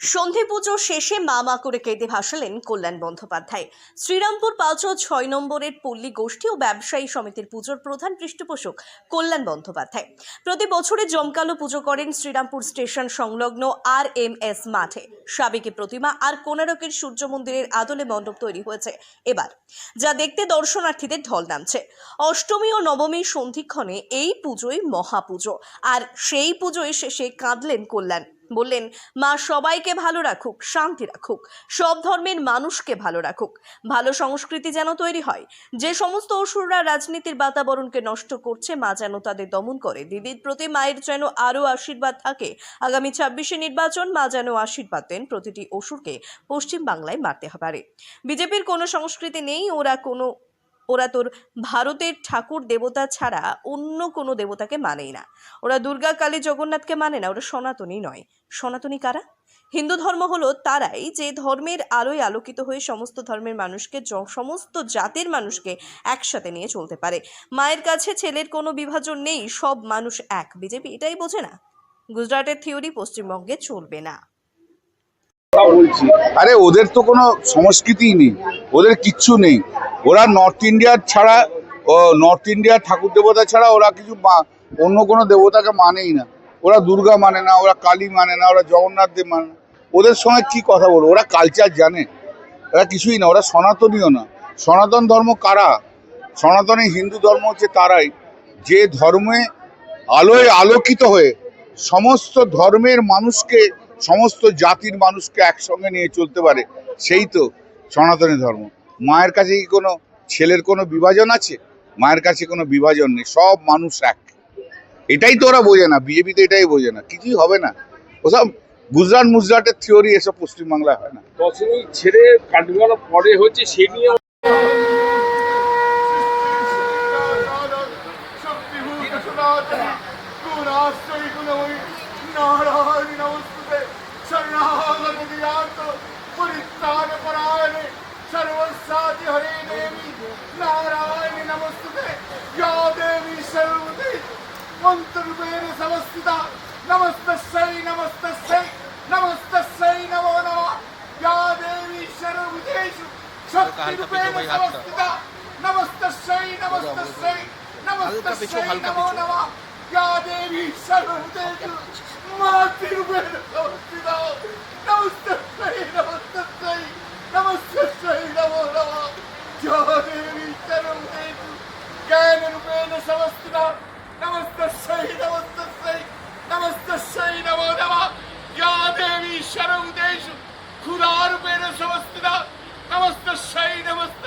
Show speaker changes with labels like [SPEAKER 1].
[SPEAKER 1] সন্ধি পুজো শেষে মা করে কেঁদে ভাসালেন কল্যাণ বন্দ্যোপাধ্যায়। শ্রীরামপুর পাঁচ ও ছয় নম্বরের পল্লী গোষ্ঠী ও ব্যবসায়ী সমিতির পুজোর প্রধান পৃষ্ঠপোষক কল্যাণ বন্দ্যোপাধ্যায়। প্রতি বছরে জমকালো পুজো করেন শ্রীরামপুর স্টেশন সংলগ্ন আর এম এস মাঠে। সাবেকি প্রতিমা আর কোনারকের সূর্য মন্দিরের আদলে মণ্ডপ তৈরি হয়েছে এবার, যা দেখতে দর্শনার্থীদের ঢল নামছে। অষ্টমী ও নবমী সন্ধিক্ষণে এই পুজোই মহাপুজো, আর সেই পুজোয় শেষে কাঁদলেন কল্যাণ বললেন, মা সবাইকে ভালো রাখুক, শান্তি রাখুক, সব ধর্মের মানুষকে ভালো রাখুক, ভালো সংস্কৃতি যেন তৈরি হয়। যে সমস্ত অসুররা রাজনীতির বাতাবরণকে নষ্ট করছে, মা যেন তাদের দমন করে। দিদির প্রতি মায়ের যেন আরও আশীর্বাদ থাকে। আগামী ছাব্বিশে নির্বাচন মা যেন আশীর্বাদ দেন প্রতিটি অসুরকে পশ্চিম বাংলায় মারতে পারে। বিজেপির কোনো সংস্কৃতি নেই, ওরা কোনো ওরা তোর ভারতের ঠাকুর দেবতা ছাড়া অন্য কোনো দেবতাকে মানেই না। ওরা দুর্গা কালী জগন্নাথকে মানে না, ওরা সনাতনী নয়। সনাতনী কারা? হিন্দু ধর্ম হলো তারাই যে ধর্মের আলোয় আলোকিত হয়ে সমস্ত ধর্মের মানুষকে সমস্ত জাতির মানুষকে একসাথে নিয়ে চলতে পারে। মায়ের কাছে ছেলের কোনো বিভাজন নেই, সব মানুষ এক। বিজেপি এটাই বোঝে না। গুজরাটের থিওরি পশ্চিমবঙ্গে চলবে না।
[SPEAKER 2] আরে, ওদের তো কোনো সংস্কৃতিই নেই। ওদের কিচ্ছু নেই। ওরা নর্থ ইন্ডিয়ার ছাড়া নর্থ ইন্ডিয়ার ঠাকুর দেবতা ছাড়া ওরা কিছু অন্য কোনো দেবতাকে মানেই না। ওরা দুর্গা মানে না, ওরা কালী মানে না, ওরা জগন্নাথ দেব মানে ওদের সঙ্গে কি কথা বলব? ওরা কালচার জানে। ওরা কিছুই না, ওরা সনাতনীয় না। সনাতন ধর্ম কারা? সনাতনী হিন্দু ধর্ম হচ্ছে তারাই। যে ধর্মে আলোয় আলোকিত হয়ে সমস্ত ধর্মের মানুষকে সমস্ত জাতির মানুষকে একসঙ্গে নিয়ে চলতে পারে সেই তো সনাতনী ধর্ম। মায়ের কাছে কি কোনো ছেলের কোনো বিভাজন আছে? মায়ের কাছে কোনো বিভাজন নেই সব মানুষ এক। এটাই তো ওরা বোঝে না বিজেপি তো এটাই বোঝে না কিছুই হবে না। ওসব গুজরাট মুজরাটের থিওরি এসব পশ্চিমবাংলায় হয় না।
[SPEAKER 3] দশমী ছেড়ে পরে হচ্ছে সে নিয়ে
[SPEAKER 4] हरे देवी नारायणि नमस्तुते। या देवी सर्वदे मन्त्ररूपेण समस्थिता। नमस्तस्यै नमस्तस्यै नमस्तस्यै नमो नमः। या देवी सर्वभूतेषु शक्तिरूपेण समस्थिता। नमस्तस्यै नमस्तस्यै नमस्तस्यै नमो नमः। या देवी सर्वभूतेषु मातृरूपेण Namaste, Namastiram. Namaste Shri Namaste Shri Namaste Shri Namo Namaste, Ya Namaste, Sharam Namaste, Kurar Namaste, Samastida Namaste Shri Namaste.